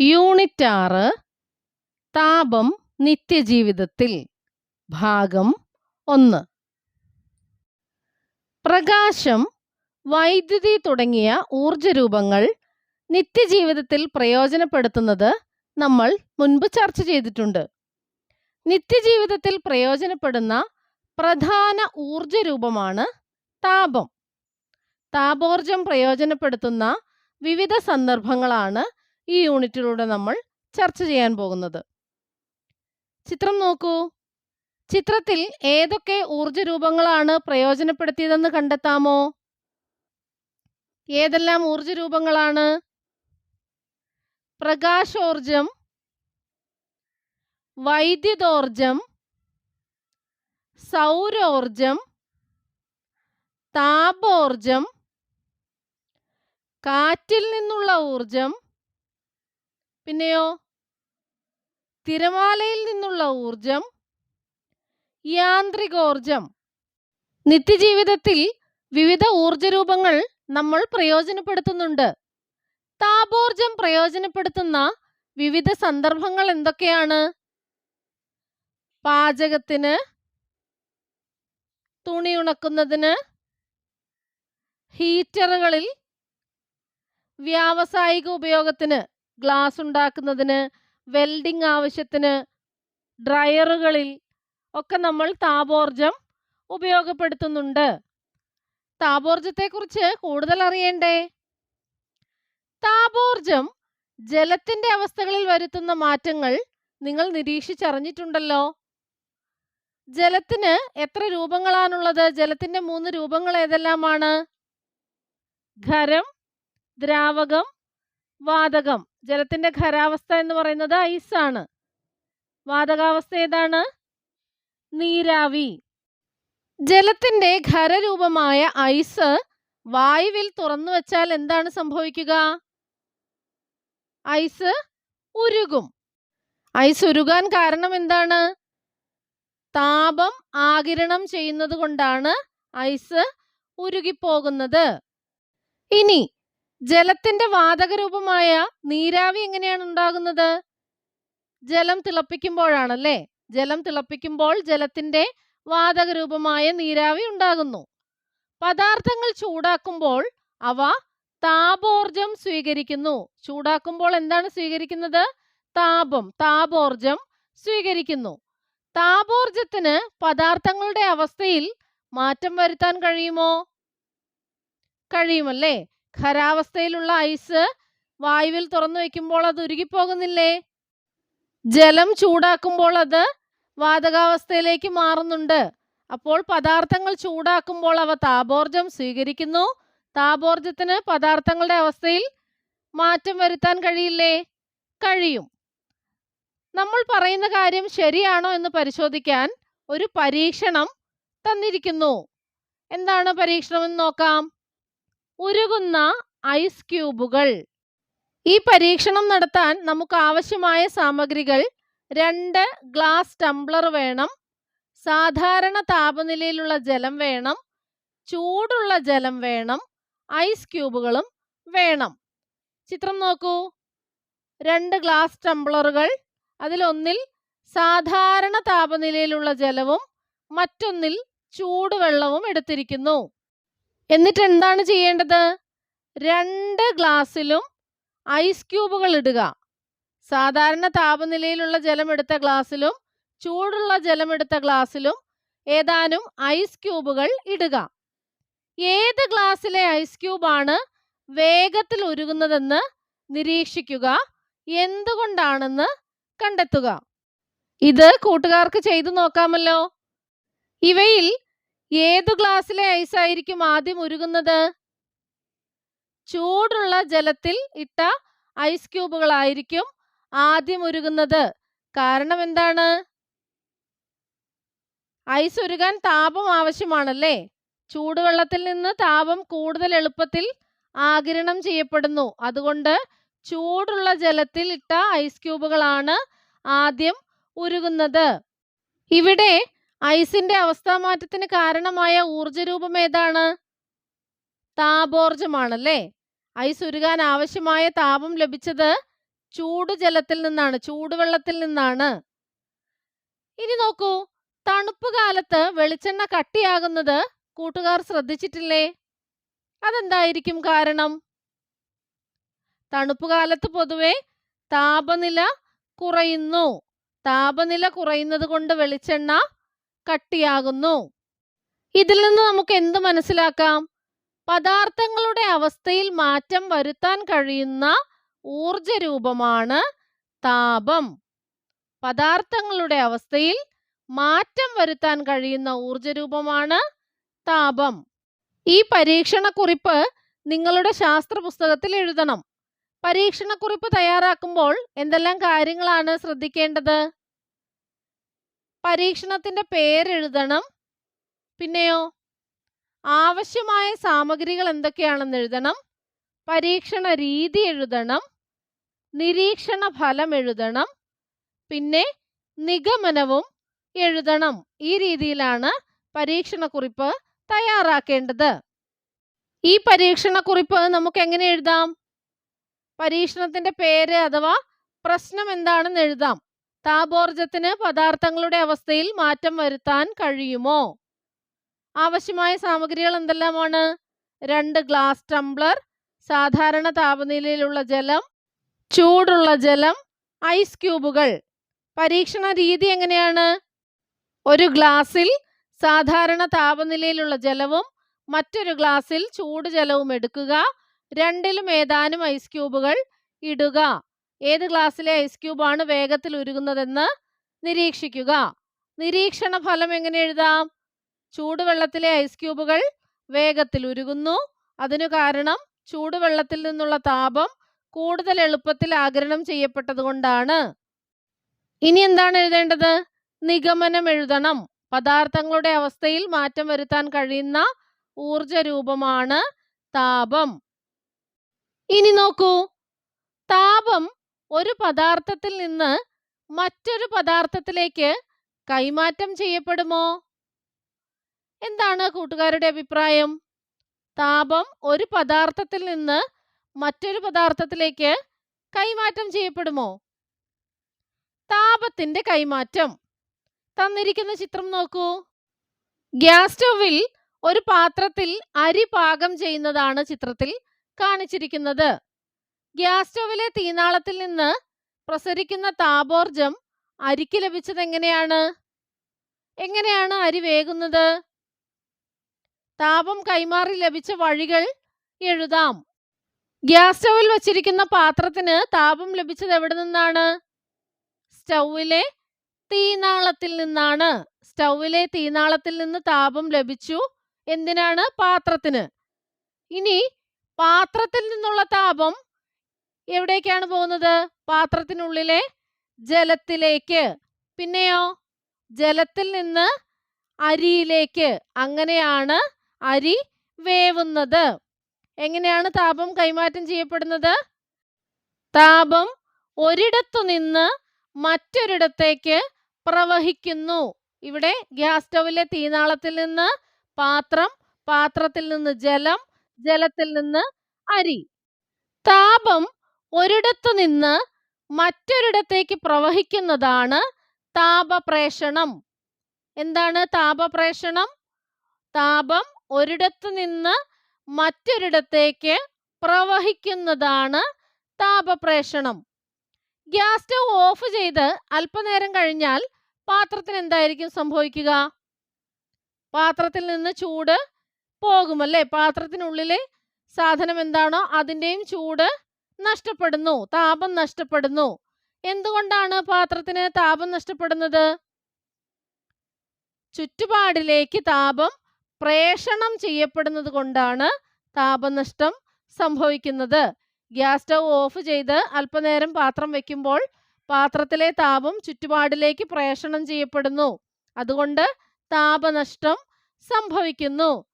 Unit ആറ് താപം നിത്യജീവിതത്തിൽ ഭാഗം ഒന്ന്. പ്രകാശം വൈദ്യുതി തുടങ്ങിയ ഊർജരൂപങ്ങൾ നിത്യജീവിതത്തിൽ പ്രയോജനപ്പെടുത്തുന്നത് നമ്മൾ മുൻപ് ചർച്ച ചെയ്തിട്ടുണ്ട്. നിത്യജീവിതത്തിൽ പ്രയോജനപ്പെടുന്ന പ്രധാന ഊർജരൂപമാണ് താപം. താപോർജം പ്രയോജനപ്പെടുത്തുന്ന വിവിധ സന്ദർഭങ്ങളാണ് ഈ യൂണിറ്റിലൂടെ നമ്മൾ ചർച്ച ചെയ്യാൻ പോകുന്നത്. ചിത്രം നോക്കൂ. ചിത്രത്തിൽ ഏതൊക്കെ ഊർജ രൂപങ്ങളാണ് പ്രയോജനപ്പെടുത്തിയതെന്ന് കണ്ടെത്താമോ? ഏതെല്ലാം ഊർജ രൂപങ്ങളാണ് പ്രകാശോർജം വൈദ്യുതോർജം സൗരോർജം താപോർജം കാറ്റിൽ നിന്നുള്ള ഊർജം പിന്നെയോ? തിരമാലയിൽ നിന്നുള്ള ഊർജം യാന്ത്രികോർജം നിത്യജീവിതത്തിൽ വിവിധ ഊർജരൂപങ്ങൾ നമ്മൾ പ്രയോജനപ്പെടുത്തുന്നുണ്ട്. താപോർജം പ്രയോജനപ്പെടുത്തുന്ന വിവിധ സന്ദർഭങ്ങൾ എന്തൊക്കെയാണ്? പാചകത്തിന് തുണി ഉണക്കുന്നതിന് ഹീറ്ററുകളിൽ വ്യാവസായിക ഉപയോഗത്തിന്. ഗ്ലാസ് ഉണ്ടാക്കുന്നതിന് വെൽഡിംഗ് ആവശ്യത്തിന് ഡ്രയറുകളിൽ ഒക്കെ നമ്മൾ താപോർജം ഉപയോഗപ്പെടുത്തുന്നുണ്ട്. താപോർജത്തെക്കുറിച്ച് കൂടുതൽ അറിയണ്ടേ? താപോർജം ജലത്തിന്റെ അവസ്ഥകളിൽ വരുത്തുന്ന മാറ്റങ്ങൾ നിങ്ങൾ നിരീക്ഷിച്ചറിഞ്ഞിട്ടുണ്ടല്ലോ. ജലത്തിന് എത്ര രൂപങ്ങളാണുള്ളത്? ജലത്തിന്റെ മൂന്ന് രൂപങ്ങൾ ഏതെല്ലാമാണ്? ഖരം ദ്രാവകം വാതകം. ജലത്തിന്റെ ഖരാവസ്ഥ എന്ന് പറയുന്നത് ഐസ് ആണ്. വാതകാവസ്ഥ ഏതാണ്? നീരാവി. ജലത്തിന്റെ ഖരരൂപമായ ഐസ് വായുവിൽ തുറന്നു വെച്ചാൽ എന്താണ് സംഭവിക്കുക? ഐസ് ഉരുകും. ഐസ് ഉരുകാൻ കാരണം എന്താണ്? താപം ആകിരണം ചെയ്യുന്നത് കൊണ്ടാണ് ഐസ് ഉരുകിപ്പോകുന്നത്. ഇനി ജലത്തിന്റെ വാതകരൂപമായ നീരാവി എങ്ങനെയാണ് ഉണ്ടാകുന്നത്? ജലം തിളപ്പിക്കുമ്പോഴാണല്ലേ? ജലം തിളപ്പിക്കുമ്പോൾ ജലത്തിന്റെ വാതകരൂപമായ നീരാവി ഉണ്ടാകുന്നു. പദാർത്ഥങ്ങൾ ചൂടാക്കുമ്പോൾ അവ താപോർജം സ്വീകരിക്കുന്നു. ചൂടാക്കുമ്പോൾ എന്താണ് സ്വീകരിക്കുന്നത്? താപം താപോർജം സ്വീകരിക്കുന്നു. താപോർജത്തിന് പദാർത്ഥങ്ങളുടെ അവസ്ഥയിൽ മാറ്റം വരുത്താൻ കഴിയുമോ? കഴിയുമല്ലേ? ഖരാവസ്ഥയിലുള്ള ഐസ് വായുവിൽ തുറന്നു വെക്കുമ്പോൾ അത് ഉരുകിപ്പോകുന്നില്ലേ? ജലം ചൂടാക്കുമ്പോൾ അത് വാതകാവസ്ഥയിലേക്ക് മാറുന്നുണ്ട്. അപ്പോൾ പദാർത്ഥങ്ങൾ ചൂടാക്കുമ്പോൾ അവ താപോർജം സ്വീകരിക്കുന്നു. താപോർജത്തിന് പദാർത്ഥങ്ങളുടെ അവസ്ഥയിൽ മാറ്റം വരുത്താൻ കഴിയില്ലേ? കഴിയും. നമ്മൾ പറയുന്ന കാര്യം ശരിയാണോ എന്ന് പരിശോധിക്കാൻ ഒരു പരീക്ഷണം തന്നിരിക്കുന്നു. എന്താണ് പരീക്ഷണം എന്ന് നോക്കാം? ഉരുകുന്ന ഐസ് ക്യൂബുകൾ. ഈ പരീക്ഷണം നടത്താൻ നമുക്ക് ആവശ്യമായ സാമഗ്രികൾ രണ്ട് ഗ്ലാസ് ടംബ്ലർ വേണം സാധാരണ താപനിലയിലുള്ള ജലം വേണം ചൂടുള്ള ജലം വേണം ഐസ് ക്യൂബുകളും വേണം. ചിത്രം നോക്കൂ. രണ്ട് ഗ്ലാസ് ടംബ്ലറുകൾ അതിലൊന്നിൽ സാധാരണ താപനിലയിലുള്ള ജലവും മറ്റൊന്നിൽ ചൂടുവെള്ളവും എടുത്തിരിക്കുന്നു. എന്നിട്ട് എന്താണ് ചെയ്യേണ്ടത്? രണ്ട് ഗ്ലാസ്സിലും ഐസ് ക്യൂബുകൾ ഇടുക. സാധാരണ താപനിലയിലുള്ള ജലമെടുത്ത ഗ്ലാസ്സിലും ചൂടുള്ള ജലമെടുത്ത ഗ്ലാസ്സിലും ഏതാനും ഐസ് ക്യൂബുകൾ ഇടുക. ഏത് ഗ്ലാസ്സിലെ ഐസ് ക്യൂബാണ് വേഗത്തിൽ ഉരുകുന്നതെന്ന് നിരീക്ഷിക്കുക. എന്തുകൊണ്ടാണെന്ന് കണ്ടെത്തുക. ഇത് കൂട്ടുകാർക്ക് ചെയ്തു നോക്കാമല്ലോ. ഇവയിൽ ഏതു ഗ്ലാസ്സിലെ ഐസ് ആയിരിക്കും ആദ്യം ഉരുകുന്നത്? ചൂടുള്ള ജലത്തിൽ ഇട്ട ഐസ് ക്യൂബുകളായിരിക്കും ആദ്യം ഉരുകുന്നത്. കാരണം എന്താണ്? ഐസ് ഉരുകാൻ താപം ആവശ്യമാണല്ലേ? ചൂടുവെള്ളത്തിൽ നിന്ന് താപം കൂടുതൽ എളുപ്പത്തിൽ ആകിരണം ചെയ്യപ്പെടുന്നു. അതുകൊണ്ട് ചൂടുള്ള ജലത്തിൽ ഇട്ട ഐസ് ക്യൂബുകളാണ് ആദ്യം ഉരുകുന്നത്. ഇവിടെ ഐസിന്റെ അവസ്ഥാമാറ്റത്തിന് കാരണമായ ഊർജരൂപം ഏതാണ്? താപോർജമാണല്ലേ ഐസ് ഉരുകാൻ ആവശ്യമായ താപം ലഭിച്ചത് ചൂടുജലത്തിൽ നിന്നാണ് ചൂടുവെള്ളത്തിൽ നിന്നാണ്. ഇനി നോക്കൂ തണുപ്പ് കാലത്ത് വെളിച്ചെണ്ണ കട്ടിയാകുന്നത് കൂട്ടുകാർ ശ്രദ്ധിച്ചിട്ടില്ലേ? അതെന്തായിരിക്കും കാരണം? തണുപ്പ് കാലത്ത് പൊതുവെ താപനില കുറയുന്നു. താപനില കുറയുന്നത് കൊണ്ട് വെളിച്ചെണ്ണ കട്ടിയാകുന്നു. ഇതിൽ നിന്ന് നമുക്ക് എന്ത് മനസ്സിലാക്കാം? പദാർത്ഥങ്ങളുടെ അവസ്ഥയിൽ മാറ്റം വരുത്താൻ കഴിയുന്ന ഊർജ രൂപമാണ് താപം. പദാർത്ഥങ്ങളുടെ അവസ്ഥയിൽ മാറ്റം വരുത്താൻ കഴിയുന്ന ഊർജ രൂപമാണ് താപം. ഈ പരീക്ഷണക്കുറിപ്പ് നിങ്ങളുടെ ശാസ്ത്ര പുസ്തകത്തിൽ എഴുതണം. പരീക്ഷണക്കുറിപ്പ് തയ്യാറാക്കുമ്പോൾ എന്തെല്ലാം കാര്യങ്ങളാണ് ശ്രദ്ധിക്കേണ്ടത്? പരീക്ഷണത്തിന്റെ പേരെഴുതണം. പിന്നെയോ? ആവശ്യമായ സാമഗ്രികൾ എന്തൊക്കെയാണെന്ന് എഴുതണം. പരീക്ഷണ രീതി എഴുതണം. നിരീക്ഷണ ഫലം എഴുതണം. പിന്നെ നിഗമനവും എഴുതണം. ഈ രീതിയിലാണ് പരീക്ഷണക്കുറിപ്പ് തയ്യാറാക്കേണ്ടത്. ഈ പരീക്ഷണക്കുറിപ്പ് നമുക്ക് എങ്ങനെ എഴുതാം? പരീക്ഷണത്തിന്റെ പേര് അഥവാ പ്രശ്നം എന്താണെന്ന് എഴുതാം. താപോർജത്തിന് പദാർത്ഥങ്ങളുടെ അവസ്ഥയിൽ മാറ്റം വരുത്താൻ കഴിയുമോ? ആവശ്യമായ സാമഗ്രികൾ എന്തെല്ലാമാണ്? രണ്ട് ഗ്ലാസ് ടംബ്ലർ സാധാരണ താപനിലയിലുള്ള ജലം ചൂടുള്ള ജലം ഐസ് ക്യൂബുകൾ. പരീക്ഷണ രീതി എങ്ങനെയാണ്? ഒരു ഗ്ലാസ്സിൽ സാധാരണ താപനിലയിലുള്ള ജലവും മറ്റൊരു ഗ്ലാസ്സിൽ ചൂടുജലവും എടുക്കുക. രണ്ടിലും ഏതാനും ഐസ് ക്യൂബുകൾ ഇടുക. ഏത് ഗ്ലാസ്സിലെ ഐസ് ക്യൂബാണ് വേഗത്തിൽ ഉരുകുന്നതെന്ന് നിരീക്ഷിക്കുക. നിരീക്ഷണ ഫലം എങ്ങനെ എഴുതാം? ചൂടുവെള്ളത്തിലെ ഐസ് ക്യൂബുകൾ വേഗത്തിൽ ഉരുകുന്നു. അതിനു കാരണം ചൂടുവെള്ളത്തിൽ നിന്നുള്ള താപം കൂടുതൽ എളുപ്പത്തിൽ ആഗിരണം ചെയ്യപ്പെട്ടതുകൊണ്ടാണ് ഇനി എന്താണ് എഴുതേണ്ടത്? നിഗമനം എഴുതണം. പദാർത്ഥങ്ങളുടെ അവസ്ഥയിൽ മാറ്റം വരുത്താൻ കഴിയുന്ന ഊർജ രൂപമാണ് താപം. ഇനി നോക്കൂ. താപം ഒരു പദാർത്ഥത്തിൽ നിന്ന് മറ്റൊരു പദാർത്ഥത്തിലേക്ക് കൈമാറ്റം ചെയ്യപ്പെടുമോ? എന്താണ് കൂട്ടുകാരുടെ അഭിപ്രായം? താപം ഒരു പദാർത്ഥത്തിൽ നിന്ന് മറ്റൊരു പദാർത്ഥത്തിലേക്ക് കൈമാറ്റം ചെയ്യപ്പെടുമോ? താപത്തിന്റെ കൈമാറ്റം. തന്നിരിക്കുന്ന ചിത്രം നോക്കൂ. ഗ്യാസ് സ്റ്റൗവിൽ ഒരു പാത്രത്തിൽ അരി പാകം ചെയ്യുന്നതാണ് ചിത്രത്തിൽ കാണിച്ചിരിക്കുന്നത്. ഗ്യാസ് സ്റ്റൗവിലെ തീനാളത്തിൽ നിന്ന് പ്രസരിക്കുന്ന താപോർജം അരിക്ക് ലഭിച്ചത് എങ്ങനെയാണ്? എങ്ങനെയാണ് അരി വേകുന്നത്? താപം കൈമാറി ലഭിച്ച വഴികൾ എഴുതാം. ഗ്യാസ് സ്റ്റൗവിൽ വച്ചിരിക്കുന്ന പാത്രത്തിന് താപം ലഭിച്ചത് എവിടെ നിന്നാണ്? സ്റ്റൗവിലെ തീനാളത്തിൽ നിന്നാണ്. സ്റ്റൗവിലെ തീനാളത്തിൽ നിന്ന് താപം ലഭിച്ചു. എന്തിനാണ്? പാത്രത്തിന്. ഇനി പാത്രത്തിൽ നിന്നുള്ള താപം എവിടേക്കാണ് പോകുന്നത്? പാത്രത്തിനുള്ളിലെ ജലത്തിലേക്ക്. പിന്നെയോ? ജലത്തിൽ നിന്ന് അരിയിലേക്ക്. അങ്ങനെയാണ് അരി വേവുന്നത്. എങ്ങനെയാണ് താപം കൈമാറ്റം ചെയ്യപ്പെടുന്നത്? താപം ഒരിടത്തു നിന്ന് മറ്റൊരിടത്തേക്ക് പ്രവഹിക്കുന്നു. ഇവിടെ ഗ്യാസ് സ്റ്റൗവിലെ തീനാളത്തിൽ നിന്ന് പാത്രം പാത്രത്തിൽ നിന്ന് ജലം ജലത്തിൽ നിന്ന് അരി. താപം ഒരിടത്തു നിന്ന് മറ്റൊരിടത്തേക്ക് പ്രവഹിക്കുന്നതാണ് താപപ്രേഷണം. എന്താണ് താപപ്രേഷണം? താപം ഒരിടത്തു നിന്ന് മറ്റൊരിടത്തേക്ക് പ്രവഹിക്കുന്നതാണ് താപപ്രേഷണം. ഗ്യാസ് സ്റ്റവ് ഓഫ് ചെയ്ത് അല്പനേരം കഴിഞ്ഞാൽ പാത്രത്തിന് എന്തായിരിക്കും സംഭവിക്കുക? പാത്രത്തിൽ നിന്ന് ചൂട് പോകുമല്ലേ പാത്രത്തിനുള്ളിലെ സാധനം എന്താണോ അതിന്റെയും ചൂട് നഷ്ടപ്പെടുന്നു താപം നഷ്ടപ്പെടുന്നു. എന്തുകൊണ്ടാണ് പാത്രത്തിന് താപം നഷ്ടപ്പെടുന്നത്? ചുറ്റുപാടിലേക്ക് താപം പ്രേഷണം ചെയ്യപ്പെടുന്നത് കൊണ്ടാണ് താപനഷ്ടം സംഭവിക്കുന്നത്. ഗ്യാസ് സ്റ്റൗ ഓഫ് ചെയ്ത് അല്പനേരം പാത്രം വെക്കുമ്പോൾ പാത്രത്തിലെ താപം ചുറ്റുപാടിലേക്ക് പ്രേഷണം ചെയ്യപ്പെടുന്നു. അതുകൊണ്ട് താപനഷ്ടം സംഭവിക്കുന്നു.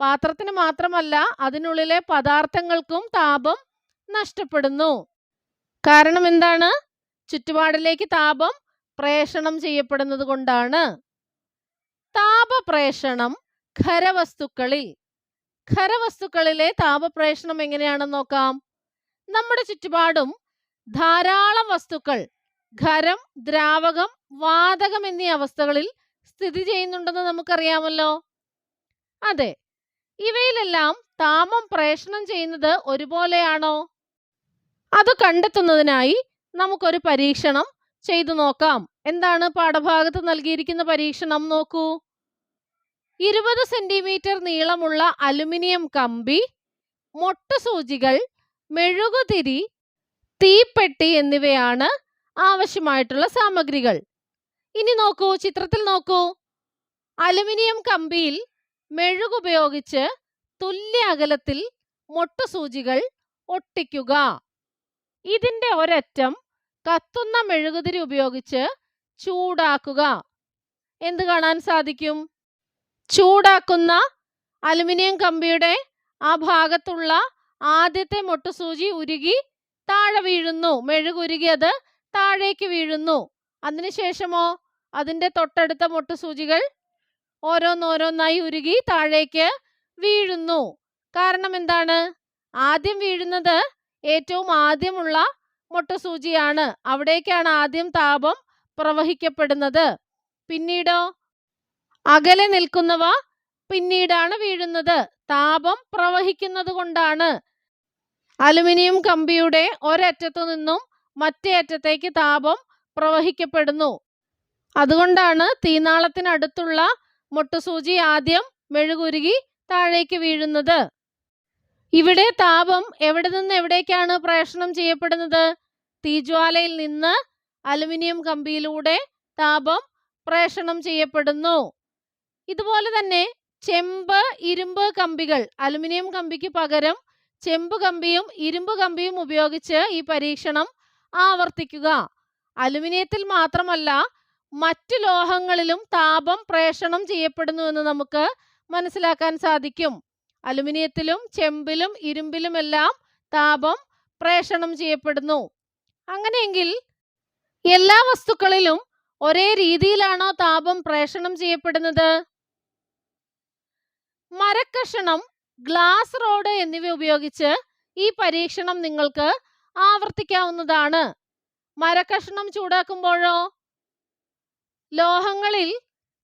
പാത്രത്തിന് മാത്രമല്ല അതിനുള്ളിലെ പദാർത്ഥങ്ങൾക്കും താപം നഷ്ടപ്പെടുന്നു. കാരണം എന്താണ്? ചുറ്റുപാടിലേക്ക് താപം പ്രേഷണം ചെയ്യപ്പെടുന്നത് കൊണ്ടാണ്. താപപ്രേഷണം ഖരവസ്തുക്കളിൽ. ഖരവസ്തുക്കളിലെ താപപ്രേഷണം എങ്ങനെയാണെന്ന് നോക്കാം. നമ്മുടെ ചുറ്റുപാടും ധാരാളം വസ്തുക്കൾ ഖരം ദ്രാവകം വാതകം എന്നീ അവസ്ഥകളിൽ സ്ഥിതി ചെയ്യുന്നുണ്ടെന്ന് നമുക്കറിയാമല്ലോ. അതെ ഇവയിലെല്ലാം താപം പ്രേഷണം ചെയ്യുന്നത് ഒരുപോലെയാണോ? അത് കണ്ടെത്തുന്നതിനായി നമുക്കൊരു പരീക്ഷണം ചെയ്തു നോക്കാം. എന്താണ് പാഠഭാഗത്ത് നൽകിയിരിക്കുന്ന പരീക്ഷണം നോക്കൂ. ഇരുപത് സെന്റിമീറ്റർ നീളമുള്ള അലുമിനിയം കമ്പി മൊട്ടുസൂചികൾ മെഴുകുതിരി തീപ്പെട്ടി എന്നിവയാണ് ആവശ്യമായിട്ടുള്ള സാമഗ്രികൾ. ഇനി നോക്കൂ ചിത്രത്തിൽ നോക്കൂ. അലുമിനിയം കമ്പിയിൽ മെഴുകുപയോഗിച്ച് തുല്യ അകലത്തിൽ മൊട്ടുസൂചികൾ ഒട്ടിക്കുക. ഇതിന്റെ ഒരറ്റം കത്തുന്ന മെഴുകുതിരി ഉപയോഗിച്ച് ചൂടാക്കുക. എന്ത് കാണാൻ സാധിക്കും? ചൂടാക്കുന്ന അലുമിനിയം കമ്പിയുടെ ആ ഭാഗത്തുള്ള ആദ്യത്തെ മൊട്ടുസൂചി ഉരുകി താഴെ വീഴുന്നു. മെഴുകുരുകി അത് താഴേക്ക് വീഴുന്നു. അതിനുശേഷമോ അതിന്റെ തൊട്ടടുത്ത മൊട്ടുസൂചികൾ ഓരോന്നോരോന്നായി ഉരുകി താഴേക്ക് വീഴുന്നു. കാരണം എന്താണ്? ആദ്യം വീഴുന്നത് ഏറ്റവും ആദ്യമുള്ള മുട്ടസൂചിയാണ് അവിടേക്കാണ് ആദ്യം താപം പ്രവഹിക്കപ്പെടുന്നത്. പിന്നീടോ? അകലെ നിൽക്കുന്നവ പിന്നീടാണ് വീഴുന്നത്. താപം പ്രവഹിക്കുന്നത് കൊണ്ടാണ്. അലുമിനിയം കമ്പിയുടെ ഒരറ്റത്തു നിന്നും മറ്റേ അറ്റത്തേക്ക് താപം പ്രവഹിക്കപ്പെടുന്നു. അതുകൊണ്ടാണ് തീനാളത്തിനടുത്തുള്ള മുട്ടുസൂചി ആദ്യം മെഴുകുരുകി താഴേക്ക് വീഴുന്നത്. ഇവിടെ താപം എവിടെ നിന്ന് എവിടേക്കാണ് പ്രേഷണം ചെയ്യപ്പെടുന്നത്? തീജ്വാലയിൽ നിന്ന് അലുമിനിയം കമ്പിയിലൂടെ താപം പ്രേഷണം ചെയ്യപ്പെടുന്നു. ഇതുപോലെ തന്നെ ചെമ്പ് ഇരുമ്പ് കമ്പികൾ അലുമിനിയം കമ്പിക്ക് പകരം ചെമ്പ് കമ്പിയും ഇരുമ്പ് കമ്പിയും ഉപയോഗിച്ച് ഈ പരീക്ഷണം ആവർത്തിക്കുക. അലുമിനിയത്തിൽ മാത്രമല്ല മറ്റു ലോഹങ്ങളിലും താപം പ്രേഷണം ചെയ്യപ്പെടുന്നു എന്ന് നമുക്ക് മനസ്സിലാക്കാൻ സാധിക്കും. അലുമിനിയത്തിലും ചെമ്പിലും ഇരുമ്പിലുമെല്ലാം താപം പ്രേഷണം ചെയ്യപ്പെടുന്നു. അങ്ങനെയെങ്കിൽ എല്ലാ വസ്തുക്കളിലും ഒരേ രീതിയിലാണോ താപം പ്രേഷണം ചെയ്യപ്പെടുന്നത്? മരക്കഷണം ഗ്ലാസ് റോഡ് എന്നിവ ഉപയോഗിച്ച് ഈ പരീക്ഷണം നിങ്ങൾക്ക് ആവർത്തിക്കാവുന്നതാണ്. മരക്കഷണം ചൂടാക്കുമ്പോഴോ? ലോഹങ്ങളിൽ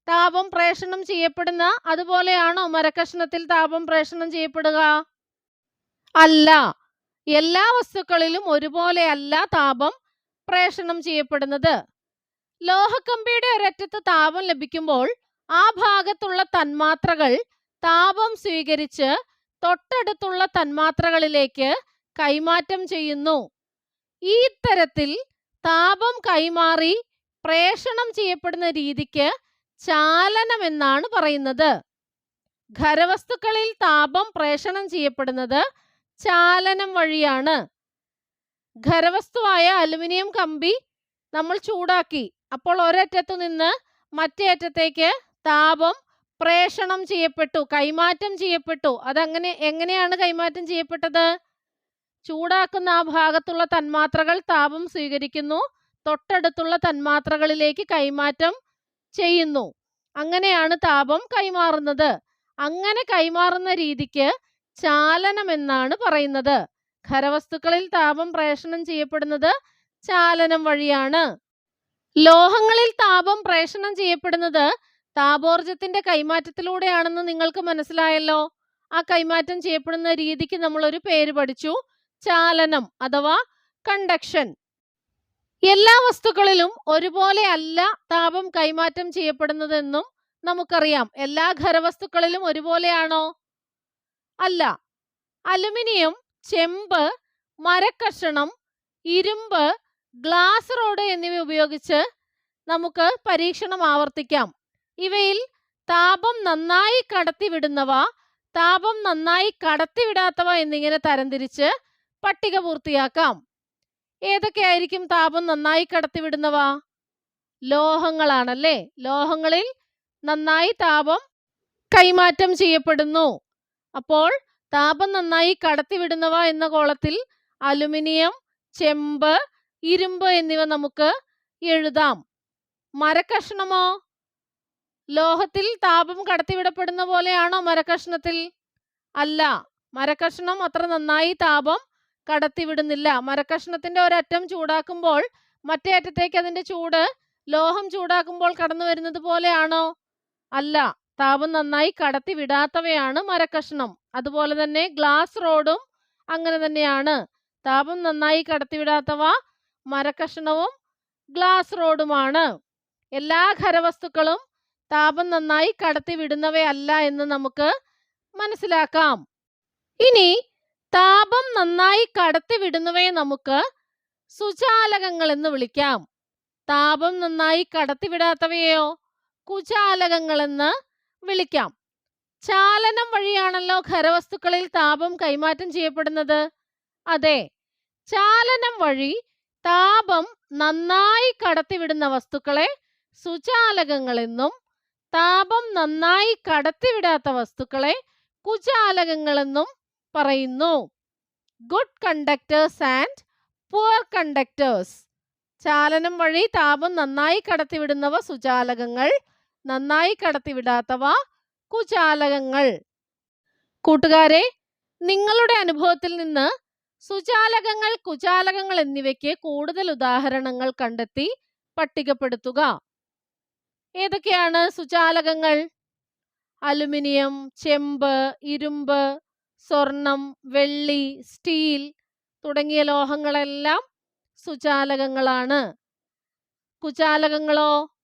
താപം പ്രേഷണം ചെയ്യപ്പെടുന്ന അതുപോലെയാണോ മരക്കഷ്ണത്തിൽ താപം പ്രേഷണം ചെയ്യപ്പെടുക? അല്ല. എല്ലാ വസ്തുക്കളിലും ഒരുപോലെയല്ല താപം പ്രേഷണം ചെയ്യപ്പെടുന്നത്. ലോഹക്കമ്പിയുടെ ഒരറ്റത്ത് താപം ലഭിക്കുമ്പോൾ ആ ഭാഗത്തുള്ള തന്മാത്രകൾ താപം സ്വീകരിച്ച് തൊട്ടടുത്തുള്ള തന്മാത്രകളിലേക്ക് കൈമാറ്റം ചെയ്യുന്നു. ഈ തരത്തിൽ താപം കൈമാറി പ്രേഷണം ചെയ്യപ്പെടുന്ന രീതിക്ക് ചാലനം എന്നാണ് പറയുന്നത്. ഖരവസ്തുക്കളിൽ താപം പ്രേഷണം ചെയ്യപ്പെടുന്നത് ചാലനം വഴിയാണ്. ഖരവസ്തുവായ അലുമിനിയം കമ്പി നമ്മൾ ചൂടാക്കി. അപ്പോൾ ഒരറ്റത്തു നിന്ന് മറ്റേ അറ്റത്തേക്ക് താപം പ്രേഷണം ചെയ്യപ്പെട്ടു കൈമാറ്റം ചെയ്യപ്പെട്ടു. അതങ്ങനെ എങ്ങനെയാണ് കൈമാറ്റം ചെയ്യപ്പെട്ടത്? ചൂടാക്കുന്ന ആ ഭാഗത്തുള്ള തന്മാത്രകൾ താപം സ്വീകരിക്കുന്നു. തൊട്ടടുത്തുള്ള തന്മാത്രകളിലേക്ക് കൈമാറ്റം ചെയ്യുന്നു. അങ്ങനെയാണ് താപം കൈമാറുന്നത്. അങ്ങനെ കൈമാറുന്ന രീതിക്ക് ചാലനം എന്നാണ് പറയുന്നത്. ഖരവസ്തുക്കളിൽ താപം പ്രേഷണം ചെയ്യപ്പെടുന്നത് ചാലനം വഴിയാണ്. ലോഹങ്ങളിൽ താപം പ്രേഷണം ചെയ്യപ്പെടുന്നത് താപോർജത്തിന്റെ കൈമാറ്റത്തിലൂടെയാണെന്ന് നിങ്ങൾക്ക് മനസ്സിലായല്ലോ. ആ കൈമാറ്റം ചെയ്യപ്പെടുന്ന രീതിക്ക് നമ്മൾ ഒരു പേര് പഠിച്ചു. ചാലനം അഥവാ കണ്ടക്ഷൻ. എല്ലാ വസ്തുക്കളിലും ഒരുപോലെ അല്ല താപം കൈമാറ്റം ചെയ്യപ്പെടുന്നതെന്നും നമുക്കറിയാം. എല്ലാ ഖരവസ്തുക്കളിലും ഒരുപോലെയാണോ? അല്ല. അലുമിനിയം ചെമ്പ് മരക്കഷണം ഇരുമ്പ് ഗ്ലാസ് റോഡ് എന്നിവ ഉപയോഗിച്ച് നമുക്ക് പരീക്ഷണം ആവർത്തിക്കാം. ഇവയിൽ താപം നന്നായി കടത്തിവിടുന്നവ താപം നന്നായി കടത്തിവിടാത്തവ എന്നിങ്ങനെ തരംതിരിച്ച് പട്ടിക പൂർത്തിയാക്കാം. ഏതൊക്കെയായിരിക്കും താപം നന്നായി കടത്തിവിടുന്നവ? ലോഹങ്ങളാണല്ലേ? ലോഹങ്ങളിൽ നന്നായി താപം കൈമാറ്റം ചെയ്യപ്പെടുന്നു. അപ്പോൾ താപം നന്നായി കടത്തിവിടുന്നവ എന്ന കോളത്തിൽ അലുമിനിയം ചെമ്പ് ഇരുമ്പ് എന്നിവ നമുക്ക് എഴുതാം. മരക്കഷ്ണമോ? ലോഹത്തിൽ താപം കടത്തിവിടപ്പെടുന്ന പോലെയാണോ മരക്കഷ്ണത്തിൽ? അല്ല. മരക്കഷ്ണം അത്ര നന്നായി താപം കടത്തിവിടുന്നില്ല. മരക്കഷ്ണത്തിന്റെ ഒരറ്റം ചൂടാക്കുമ്പോൾ മറ്റേ അറ്റത്തേക്ക് അതിന്റെ ചൂട് ലോഹം ചൂടാക്കുമ്പോൾ കടന്നു വരുന്നത് പോലെയാണോ? അല്ല. താപം നന്നായി കടത്തിവിടാത്തവയാണ് മരക്കഷ്ണം. അതുപോലെ തന്നെ ഗ്ലാസ് റോഡും അങ്ങനെ തന്നെയാണ്. താപം നന്നായി കടത്തിവിടാത്തവ മരക്കഷ്ണവും ഗ്ലാസ് റോഡുമാണ് എല്ലാ ഖരവസ്തുക്കളും താപം നന്നായി കടത്തിവിടുന്നവയല്ല എന്ന് നമുക്ക് മനസ്സിലാക്കാം. ഇനി താപം നന്നായി കടത്തിവിടുന്നവയെ നമുക്ക് സുചാലകങ്ങൾ എന്ന് വിളിക്കാം. താപം നന്നായി കടത്തിവിടാത്തവയെയോ കുചാലകങ്ങൾ എന്ന് വിളിക്കാം. ചാലനം വഴിയാണല്ലോ ഖരവസ്തുക്കളിൽ താപം കൈമാറ്റം ചെയ്യപ്പെടുന്നത്. അതെ ചാലനം വഴി താപം നന്നായി കടത്തിവിടുന്ന വസ്തുക്കളെ സുചാലകങ്ങൾ എന്നും താപം നന്നായി കടത്തിവിടാത്ത വസ്തുക്കളെ കുചാലകങ്ങൾ എന്നും പറയുന്നു. Good conductors and poor conductors ചാലനം വഴി താപം നന്നായി കടത്തിവിടുന്നവ സുചാലകങ്ങൾ നന്നായി കടത്തിവിടാത്തവ കുചാലകങ്ങൾ. കൂട്ടുകാരെ നിങ്ങളുടെ അനുഭവത്തിൽ നിന്ന് സുചാലകങ്ങൾ കുചാലകങ്ങൾ എന്നിവയ്ക്ക് കൂടുതൽ ഉദാഹരണങ്ങൾ കണ്ടെത്തി പട്ടികപ്പെടുത്തുക. ഏതൊക്കെയാണ് സുചാലകങ്ങൾ? അലുമിനിയം ചെമ്പ് ഇരുമ്പ് സ്വർണം വെള്ളി സ്റ്റീൽ തുടങ്ങിയ ലോഹങ്ങളെല്ലാം സുചാലകങ്ങളാണ്. കുചാലകങ്ങളോ?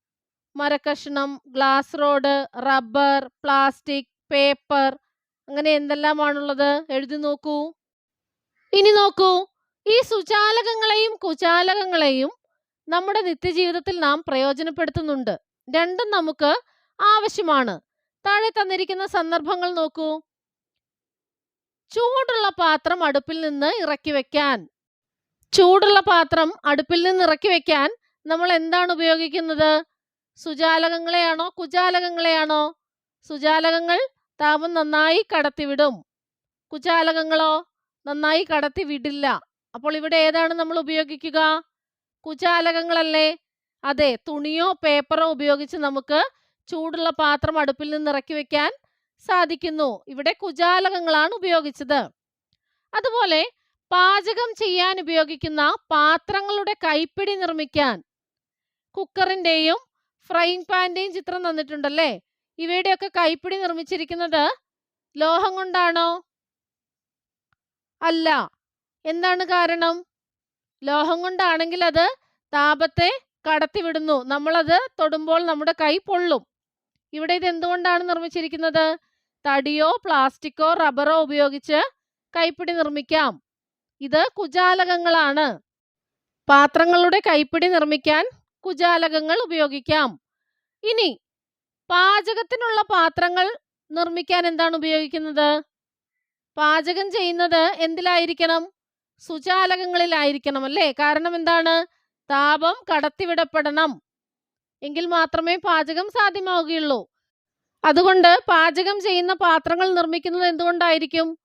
മരക്കഷ്ണം glass rod rubber plastic paper അങ്ങനെ എന്തെല്ലാമാണുള്ളത്? എഴുതി നോക്കൂ. ഇനി നോക്കൂ. ഈ സുചാലകങ്ങളെയും കുചാലകങ്ങളെയും നമ്മുടെ നിത്യജീവിതത്തിൽ നാം പ്രയോജനപ്പെടുത്തുന്നുണ്ട്. രണ്ടും നമുക്ക് ആവശ്യമാണ്. താഴെ തന്നിരിക്കുന്ന സന്ദർഭങ്ങൾ നോക്കൂ. ചൂടുള്ള പാത്രം അടുപ്പിൽ നിന്ന് ഇറക്കി വെക്കാൻ. ചൂടുള്ള പാത്രം അടുപ്പിൽ നിന്ന് ഇറക്കി വെക്കാൻ നമ്മൾ എന്താണ് ഉപയോഗിക്കുന്നത്? സുജാലകങ്ങളെയാണോ? കുജാലകങ്ങളെയാണോ? സുജാലകങ്ങൾ താപം നന്നായി കടത്തിവിടും. കുജാലകങ്ങളോ നന്നായി കടത്തി വിടില്ല അപ്പോൾ ഇവിടെ ഏതാണ് നമ്മൾ ഉപയോഗിക്കുക? കുജാലകങ്ങളല്ലേ? അതെ തുണിയോ പേപ്പറോ ഉപയോഗിച്ച് നമുക്ക് ചൂടുള്ള പാത്രം അടുപ്പിൽ നിന്ന് ഇറക്കി വെക്കാൻ സാധിക്കുന്നു. ഇവിടെ കുജാലകങ്ങളാണ് ഉപയോഗിച്ചത്. അതുപോലെ പാചകം ചെയ്യാൻ ഉപയോഗിക്കുന്ന പാത്രങ്ങളുടെ കൈപ്പിടി നിർമ്മിക്കാൻ കുക്കറിന്റെയും ഫ്രൈങ് പാന്റെയും ചിത്രം തന്നിട്ടുണ്ടല്ലേ? ഇവയുടെയൊക്കെ കൈപ്പിടി നിർമ്മിച്ചിരിക്കുന്നത് ലോഹം കൊണ്ടാണോ? അല്ല. എന്താണ് കാരണം? ലോഹം കൊണ്ടാണെങ്കിൽ അത് താപത്തെ കടത്തിവിടുന്നു. നമ്മളത് തൊടുമ്പോൾ നമ്മുടെ കൈ പൊള്ളും. ഇവിടെ ഇത് എന്തുകൊണ്ടാണ് നിർമ്മിച്ചിരിക്കുന്നത്? തടിയോ പ്ലാസ്റ്റിക്കോ റബ്ബറോ ഉപയോഗിച്ച് കൈപ്പിടി നിർമ്മിക്കാം. ഇത് കുജാലകങ്ങളാണ്. പാത്രങ്ങളുടെ കൈപ്പിടി നിർമ്മിക്കാൻ കുജാലകങ്ങൾ ഉപയോഗിക്കാം. ഇനി പാചകത്തിനുള്ള പാത്രങ്ങൾ നിർമ്മിക്കാൻ എന്താണ് ഉപയോഗിക്കുന്നത്? പാചകം ചെയ്യുന്നത് എന്തിലായിരിക്കണം? സുചാലകങ്ങളിലായിരിക്കണം അല്ലേ കാരണം എന്താണ്? താപം കടത്തിവിടപ്പെടണം. എങ്കിൽ മാത്രമേ പാചകം സാധ്യമാവുകയുള്ളൂ. അതുകൊണ്ട് പാചകം ചെയ്യുന്ന പാത്രങ്ങൾ നിർമ്മിക്കുന്നത് എന്തുകൊണ്ടായിരിക്കും?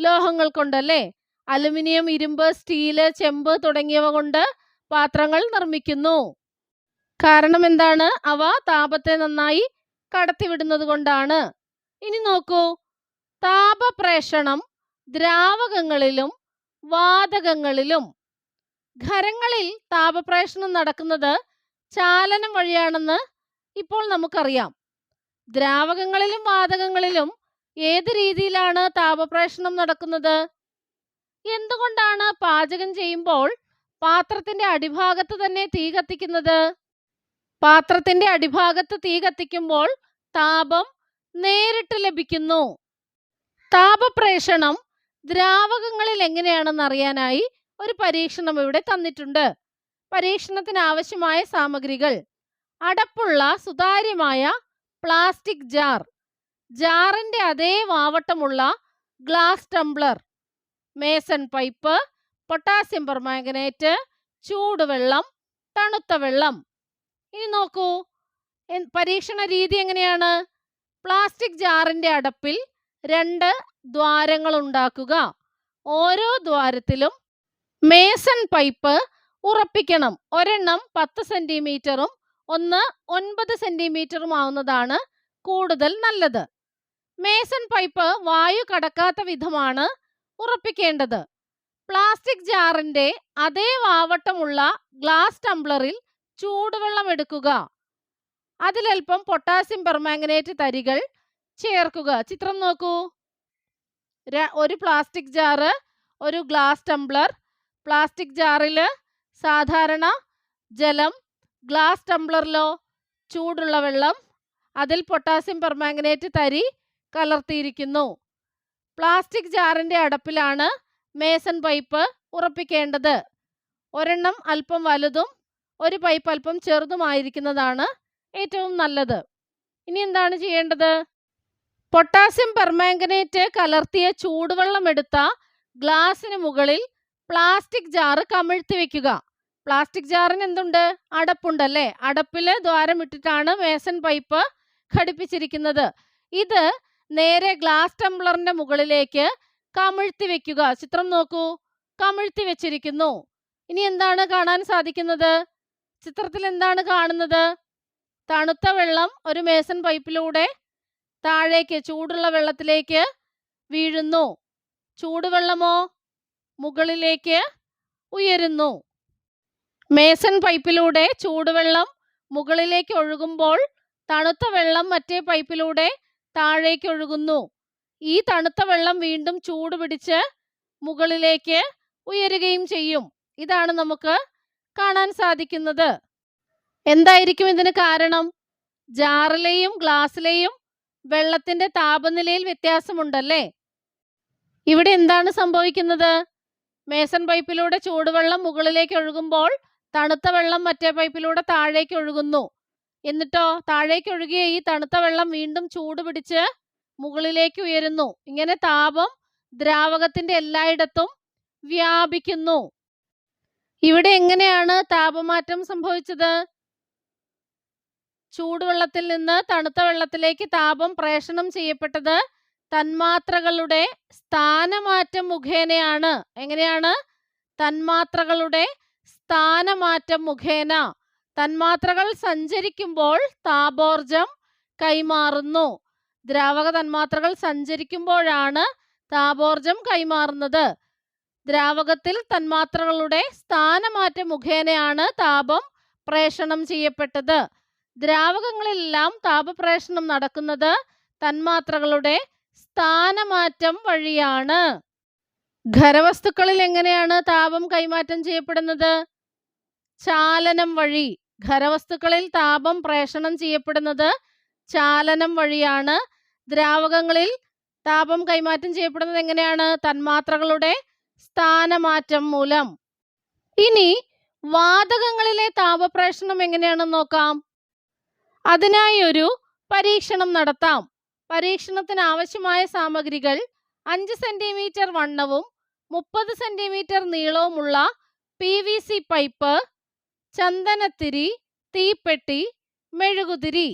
ലോഹങ്ങൾ കൊണ്ടല്ലേ? അലുമിനിയം ഇരുമ്പ് സ്റ്റീൽ ചെമ്പ് തുടങ്ങിയവ കൊണ്ട് പാത്രങ്ങൾ നിർമ്മിക്കുന്നു. കാരണം എന്താണ്? അവ താപത്തെ നന്നായി കടത്തിവിടുന്നത് കൊണ്ടാണ്. ഇനി നോക്കൂ. താപപ്രേഷണം ദ്രാവകങ്ങളിലും വാതകങ്ങളിലും. ഖരങ്ങളിൽ താപപ്രേഷണം നടക്കുന്നത് ചാലനം വഴിയാണെന്ന് ഇപ്പോൾ നമുക്കറിയാം. ദ്രാവകങ്ങളിലും വാതകങ്ങളിലും ഏത് രീതിയിലാണ് താപപ്രേഷണം നടക്കുന്നത്? എന്തുകൊണ്ടാണ് പാചകം ചെയ്യുമ്പോൾ പാത്രത്തിന്റെ അടിഭാഗത്ത് തന്നെ തീ കത്തിക്കുന്നത്? പാത്രത്തിന്റെ അടിഭാഗത്ത് തീ കത്തിക്കുമ്പോൾ താപം നേരിട്ട് ലഭിക്കുന്നു. താപപ്രേഷണം ദ്രാവകങ്ങളിൽ എങ്ങനെയാണെന്ന് അറിയാനായി ഒരു പരീക്ഷണം ഇവിടെ തന്നിട്ടുണ്ട്. പരീക്ഷണത്തിന് ആവശ്യമായ സാമഗ്രികൾ. അടപ്പുള്ള സുതാര്യമായ പ്ലാസ്റ്റിക് ജാർ. ജാറിന്റെ അതേ വാവട്ടമുള്ള glass tumbler mason pipe potassium permanganate ചൂടുവെള്ളം തണുത്ത വെള്ളം. ഇനി നോക്കൂ പരീക്ഷണ രീതി എങ്ങനെയാണ്? പ്ലാസ്റ്റിക് ജാറിന്റെ അടപ്പിൽ രണ്ട് ദ്വാരങ്ങൾ ഉണ്ടാക്കുക. ഓരോ ദ്വാരത്തിലും മേസൺ പൈപ്പ് ഉറപ്പിക്കണം. ഒരെണ്ണം പത്ത് സെന്റിമീറ്ററും ഒന്ന് ഒൻപത് സെന്റിമീറ്ററും ആവുന്നതാണ് കൂടുതൽ നല്ലത്. മേസൺ പൈപ്പ് വായു കടക്കാത്ത വിധമാണ് ഉറപ്പിക്കേണ്ടത്. പ്ലാസ്റ്റിക് ജാറിന്റെ അതേ വാവട്ടമുള്ള ഗ്ലാസ് ടംബ്ലറിൽ ചൂടുവെള്ളം എടുക്കുക. അതിലൽപ്പം പൊട്ടാസ്യം പെർമാംഗനേറ്റ് തരികൾ ചേർക്കുക. ചിത്രം നോക്കൂ. ഒരു പ്ലാസ്റ്റിക് ജാറ് ഒരു ഗ്ലാസ് ടംബ്ലർ പ്ലാസ്റ്റിക് ജാറിൽ സാധാരണ ജലം ഗ്ലാസ് ടംബ്ലറിലോ ചൂടുള്ള വെള്ളം അതിൽ പൊട്ടാസ്യം പെർമാംഗനേറ്റ് തരി കലർത്തിയിരിക്കുന്നു. പ്ലാസ്റ്റിക് ജാറിന്റെ അടപ്പിലാണ് മേസൺ പൈപ്പ് ഉറപ്പിക്കേണ്ടത്. ഒരെണ്ണം അല്പം വലുതും ഒരു പൈപ്പ് അല്പം ചെറുതുമായിരിക്കുന്നതാണ് ഏറ്റവും നല്ലത്. ഇനി എന്താണ് ചെയ്യേണ്ടത്? പൊട്ടാസ്യം പെർമാംഗനേറ്റ് കലർത്തിയ ചൂടുവെള്ളം എടുത്ത ഗ്ലാസിന് മുകളിൽ പ്ലാസ്റ്റിക് ജാറ് കമിഴ്ത്തി വെക്കുക. പ്ലാസ്റ്റിക് ജാറിന് എന്തുണ്ട്? അടപ്പുണ്ടല്ലേ അടപ്പിൽ ദ്വാരം ഇട്ടിട്ടാണ് മേസൺ പൈപ്പ് ഘടിപ്പിച്ചിരിക്കുന്നത്. ഇത് നേരെ ഗ്ലാസ് ടംബ്ലറിന്റെ മുകളിലേക്ക് കമിഴ്ത്തി വെക്കുക. ചിത്രം നോക്കൂ. കമിഴ്ത്തി വെച്ചിരിക്കുന്നു. ഇനി എന്താണ് കാണാൻ സാധിക്കുന്നത്? ചിത്രത്തിൽ എന്താണ് കാണുന്നത്? തണുത്ത വെള്ളം ഒരു മേസൺ പൈപ്പിലൂടെ താഴേക്ക് ചൂടുള്ള വെള്ളത്തിലേക്ക് വീഴുന്നു. ചൂടുവെള്ളമോ മുകളിലേക്ക് ഉയരുന്നു. മേസൺ പൈപ്പിലൂടെ ചൂടുവെള്ളം മുകളിലേക്ക് ഒഴുകുമ്പോൾ തണുത്ത വെള്ളം മറ്റേ പൈപ്പിലൂടെ താഴേക്ക് ഒഴുകുന്നു. ഈ തണുത്ത വെള്ളം വീണ്ടും ചൂട് പിടിച്ച് മുകളിലേക്ക് ഉയരുകയും ചെയ്യും. ഇതാണ് നമുക്ക് കാണാൻ സാധിക്കുന്നത്. എന്തായിരിക്കും ഇതിന് കാരണം? ജാറിലെയും ഗ്ലാസ്സിലെയും വെള്ളത്തിന്റെ താപനിലയിൽ വ്യത്യാസമുണ്ടല്ലേ? ഇവിടെ എന്താണ് സംഭവിക്കുന്നത്? മേസൺ പൈപ്പിലൂടെ ചൂടുവെള്ളം മുകളിലേക്ക് ഒഴുകുമ്പോൾ തണുത്ത വെള്ളം മറ്റേ പൈപ്പിലൂടെ താഴേക്ക് ഒഴുകുന്നു. എന്നിട്ടോ താഴേക്ക് ഒഴുകിയ ഈ തണുത്ത വെള്ളം വീണ്ടും ചൂട് പിടിച്ച് മുകളിലേക്ക് ഉയരുന്നു. ഇങ്ങനെ താപം ദ്രാവകത്തിന്റെ എല്ലായിടത്തും വ്യാപിക്കുന്നു. ഇവിടെ എങ്ങനെയാണ് താപമാറ്റം സംഭവിച്ചത്? ചൂടുവെള്ളത്തിൽ നിന്ന് തണുത്ത വെള്ളത്തിലേക്ക് താപം പ്രേഷണം ചെയ്യപ്പെട്ടത് തന്മാത്രകളുടെ സ്ഥാനമാറ്റം മുഖേനയാണ്. എങ്ങനെയാണ്? തന്മാത്രകളുടെ സ്ഥാനമാറ്റം മുഖേന തന്മാത്രകൾ സഞ്ചരിക്കുമ്പോൾ താപോർജം കൈമാറുന്നു. ദ്രാവക തന്മാത്രകൾ സഞ്ചരിക്കുമ്പോഴാണ് താപോർജം കൈമാറുന്നത്. ദ്രാവകത്തിൽ തന്മാത്രകളുടെ സ്ഥാനമാറ്റം മുഖേനയാണ് താപം പ്രേഷണം ചെയ്യപ്പെട്ടത്. ദ്രാവകങ്ങളിലെല്ലാം താപപ്രേഷണം നടക്കുന്നത് തന്മാത്രകളുടെ സ്ഥാനമാറ്റം വഴിയാണ്. ഖരവസ്തുക്കളിൽ എങ്ങനെയാണ് താപം കൈമാറ്റം ചെയ്യപ്പെടുന്നത്? ചാലനം വഴി. ഖരവസ്തുക്കളിൽ താപം പ്രേഷണം ചെയ്യപ്പെടുന്നത് ചാലനം വഴിയാണ്. ദ്രാവകങ്ങളിൽ താപം കൈമാറ്റം ചെയ്യപ്പെടുന്നത് എങ്ങനെയാണ്? തന്മാത്രകളുടെ സ്ഥാനമാറ്റം മൂലം. ഇനി വാതകങ്ങളിലെ താപപ്രേഷണം എങ്ങനെയാണെന്ന് നോക്കാം. അതിനായി ഒരു പരീക്ഷണം നടത്താം. പരീക്ഷണത്തിന് ആവശ്യമായ സാമഗ്രികൾ അഞ്ച് സെന്റിമീറ്റർ വണ്ണവും മുപ്പത് സെന്റിമീറ്റർ നീളവുമുള്ള പി വി സി പൈപ്പ് ചന്ദനത്തിരി തീപ്പെട്ടി മെഴുകുതിരി.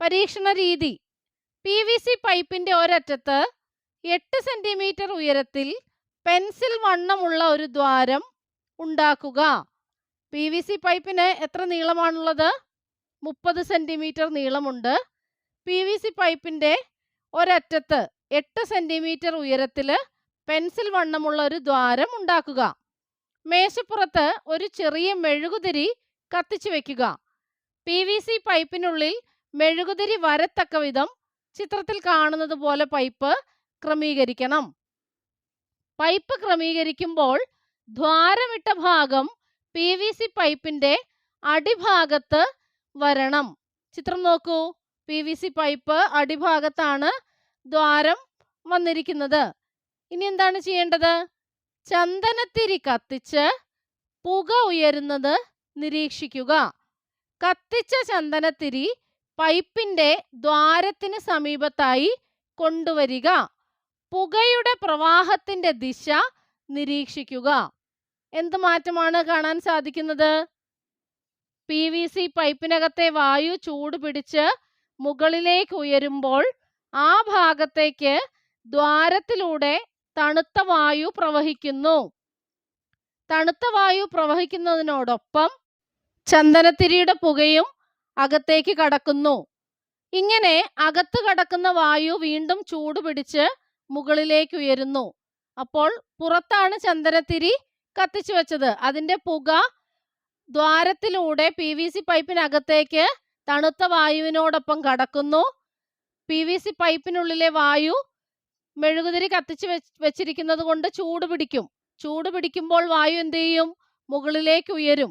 പരീക്ഷണ രീതി പി വി സി പൈപ്പിന്റെ ഒരറ്റത്ത് എട്ട് സെന്റിമീറ്റർ ഉയരത്തിൽ പെൻസിൽ വണ്ണമുള്ള ഒരു ദ്വാരം ഉണ്ടാക്കുക. പി വി സി പൈപ്പിന് എത്ര നീളമാണുള്ളത്? മുപ്പത് സെന്റിമീറ്റർ നീളമുണ്ട്. പി വി സി പൈപ്പിന്റെ ഒരറ്റത്ത് എട്ട് സെന്റിമീറ്റർ ഉയരത്തിൽ പെൻസിൽ വണ്ണമുള്ള ഒരു ദ്വാരം ഉണ്ടാക്കുക. മേശപ്പുറത്ത് ഒരു ചെറിയ മെഴുകുതിരി കത്തിച്ചു വെക്കുക. പി വി സി പൈപ്പിനുള്ളിൽ മെഴുകുതിരി വരത്തക്ക വിധം ചിത്രത്തിൽ കാണുന്നത് പോലെ പൈപ്പ് ക്രമീകരിക്കണം. പൈപ്പ് ക്രമീകരിക്കുമ്പോൾ ദ്വാരമിട്ട ഭാഗം പി വി സി പൈപ്പിന്റെ അടിഭാഗത്ത് വരണം. ചിത്രം നോക്കൂ. പി വി സി പൈപ്പ് അടിഭാഗത്താണ് ദ്വാരം വന്നിരിക്കുന്നത്. ഇനി എന്താണ് ചെയ്യേണ്ടത്? ചന്ദനത്തിരി കത്തിച്ച് പുക ഉയരുന്നത് നിരീക്ഷിക്കുക. കത്തിച്ച ചന്ദനത്തിരി പൈപ്പിന്റെ ദ്വാരത്തിന് സമീപത്തായി കൊണ്ടുവരിക. പുകയുടെ പ്രവാഹത്തിന്റെ ദിശ നിരീക്ഷിക്കുക. എന്ത് മാറ്റമാണ് കാണാൻ സാധിക്കുന്നത്? പി വി സി പൈപ്പിനകത്തെ വായു ചൂട് പിടിച്ച് മുകളിലേക്ക് ഉയരുമ്പോൾ ആ ഭാഗത്തേക്ക് ദ്വാരത്തിലൂടെ തണുത്ത വായു പ്രവഹിക്കുന്നു. തണുത്ത വായു പ്രവഹിക്കുന്നതിനോടൊപ്പം ചന്ദനത്തിരിയുടെ പുകയും അകത്തേക്ക് കടക്കുന്നു. ഇങ്ങനെ അകത്ത് കടക്കുന്ന വായു വീണ്ടും ചൂട് പിടിച്ച് മുകളിലേക്ക് ഉയരുന്നു. അപ്പോൾ പുറത്താണ് ചന്ദനത്തിരി കത്തിച്ചു വെച്ചത്. അതിന്റെ പുക ദ്വാരത്തിലൂടെ പി വി സി പൈപ്പിനകത്തേക്ക് തണുത്ത വായുവിനോടൊപ്പം കടക്കുന്നു. പി വി സി പൈപ്പിനുള്ളിലെ വായു മെഴുകുതിരി കത്തിച്ച് വെച്ച് വെച്ചിരിക്കുന്നത് കൊണ്ട് ചൂട് പിടിക്കും. ചൂട് പിടിക്കുമ്പോൾ വായു എന്ത് ചെയ്യും? മുകളിലേക്ക് ഉയരും.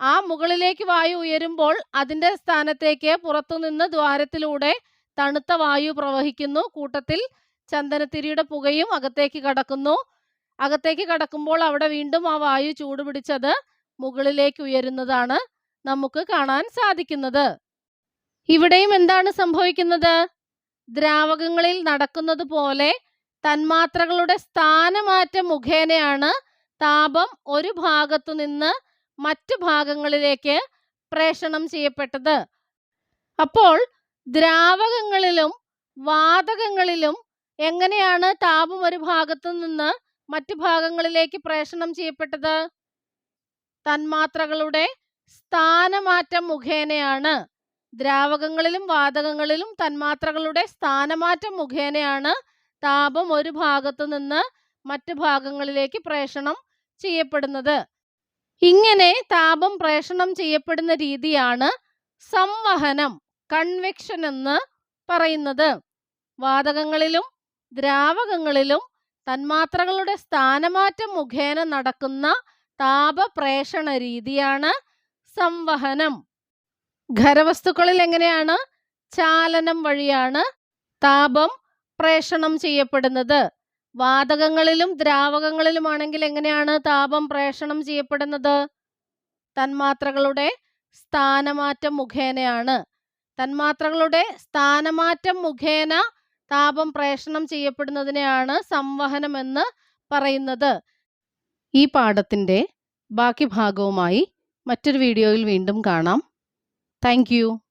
ആ മുകളിലേക്ക് വായു ഉയരുമ്പോൾ അതിന്റെ സ്ഥാനത്തേക്ക് പുറത്തുനിന്ന് ദ്വാരത്തിലൂടെ തണുത്ത വായു പ്രവഹിക്കുന്നു. കൂട്ടത്തിൽ ചന്ദനത്തിരിയുടെ പുകയും അകത്തേക്ക് കടക്കുന്നു. അകത്തേക്ക് കടക്കുമ്പോൾ അവിടെ വീണ്ടും ആ വായു ചൂട് പിടിച്ചത് മുകളിലേക്ക് ഉയരുന്നതാണ് നമുക്ക് കാണാൻ സാധിക്കുന്നത്. ഇവിടെയും എന്താണ് സംഭവിക്കുന്നത്? ദ്രാവകങ്ങളിൽ നടക്കുന്നത് പോലെ തന്മാത്രകളുടെ സ്ഥാനമാറ്റം മുഖേനയാണ് താപം ഒരു ഭാഗത്തു നിന്ന് മറ്റു ഭാഗങ്ങളിലേക്ക് പ്രേഷണം ചെയ്യപ്പെട്ടത്. അപ്പോൾ ദ്രാവകങ്ങളിലും വാതകങ്ങളിലും എങ്ങനെയാണ് താപം ഒരു ഭാഗത്തു നിന്ന് മറ്റു ഭാഗങ്ങളിലേക്ക് പ്രേഷണം ചെയ്യപ്പെട്ടത്? തന്മാത്രകളുടെ സ്ഥാനമാറ്റം മുഖേനയാണ്. ദ്രാവകങ്ങളിലും വാതകങ്ങളിലും തന്മാത്രകളുടെ സ്ഥാനമാറ്റം മുഖേനയാണ് താപം ഒരു ഭാഗത്തു നിന്ന് മറ്റു ഭാഗങ്ങളിലേക്ക് പ്രേഷണം ചെയ്യപ്പെടുന്നത്. ഇങ്ങനെ താപം പ്രേഷണം ചെയ്യപ്പെടുന്ന രീതിയാണ് സംവഹനം കൺവെക്ഷൻ എന്ന് പറയുന്നത്. വാതകങ്ങളിലും ദ്രാവകങ്ങളിലും തന്മാത്രകളുടെ സ്ഥാനമാറ്റം മുഖേന നടക്കുന്ന താപപ്രേഷണ രീതിയാണ് സംവഹനം. ഖരവസ്തുക്കളിൽ എങ്ങനെയാണ്? ചാലനം വഴിയാണ് താപം പ്രേഷണം ചെയ്യപ്പെടുന്നത്. വാതകങ്ങളിലും ദ്രാവകങ്ങളിലുമാണെങ്കിൽ എങ്ങനെയാണ് താപം പ്രേഷണം ചെയ്യപ്പെടുന്നത്? തന്മാത്രകളുടെ സ്ഥാനമാറ്റം മുഖേനയാണ്. തന്മാത്രകളുടെ സ്ഥാനമാറ്റം മുഖേന താപം പ്രേഷണം ചെയ്യപ്പെടുന്നതിനെയാണ് സംവഹനം എന്ന് പറയുന്നത്. ഈ പാഠത്തിന്റെ ബാക്കി ഭാഗവുമായി മറ്റൊരു വീഡിയോയിൽ വീണ്ടും കാണാം. Thank you.